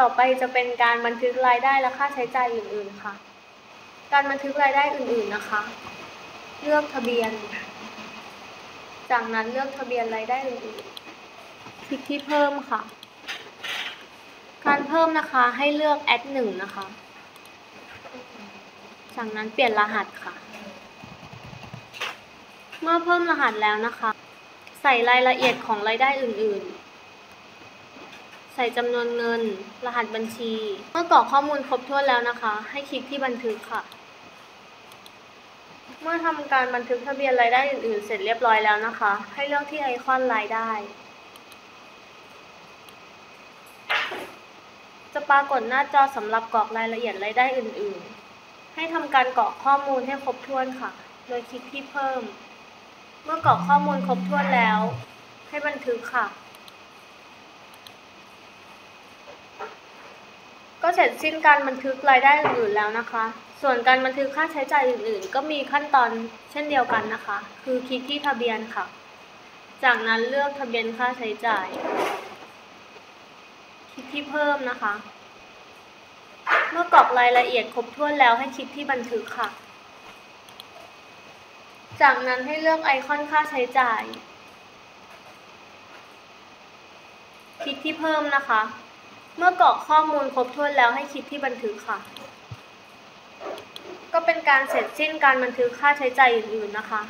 ต่อไปจะเป็นการบันทึกรายได้และค่าใช้จ่ายอื่นๆค่ะ การบันทึกรายได้อื่นๆนะคะ เลือกทะเบียน จากนั้นเลือกทะเบียนรายได้อื่นๆคลิกที่เพิ่มค่ะ การเพิ่มนะคะให้เลือก add หนึ่งนะคะ จากนั้นเปลี่ยนรหัสค่ะ เมื่อเพิ่มรหัสแล้วนะคะ ใส่รายละเอียดของรายได้อื่นๆ ส่จำนวนเงิน รหัสบัญชี เมื่อกรอกข้อมูลครบถ้วนแล้วนะคะ ให้คลิกที่บันทึกค่ะ เมื่อทำการบันทึกทะเบียนรายได้อื่นๆ เสร็จเรียบร้อยแล้วนะคะ ให้เลือกที่ไอคอนรายได้ จะปรากฏหน้าจอสำหรับกรอกรายละเอียดรายได้อื่น ๆ ให้ทำการกรอกข้อมูลให้ครบถ้วนค่ะ โดยคลิกที่เพิ่ม เมื่อกรอกข้อมูลครบถ้วนแล้ว ให้บันทึกค่ะ เสร็จสิ้นการบันทึกรายได้อื่นๆแล้วนะคะ ส่วนการบันทึกค่าใช้จ่ายอื่น ๆ ก็มีขั้นตอนเช่นเดียวกันนะคะ คือคลิกที่ทะเบียนค่ะ จากนั้นเลือกทะเบียนค่าใช้จ่าย คลิกที่เพิ่มนะคะ เมื่อกรอกรายละเอียดครบถ้วนแล้วให้คลิกที่บันทึกค่ะ จากนั้นให้เลือกไอคอนค่าใช้จ่าย คลิกที่เพิ่มนะคะ เมื่อกรอกข้อมูลครบถ้วนแล้วให้คลิกที่บันทึกค่ะ ก็เป็นการเสร็จสิ้นการบันทึกค่าใช้จ่ายอื่นๆนะคะ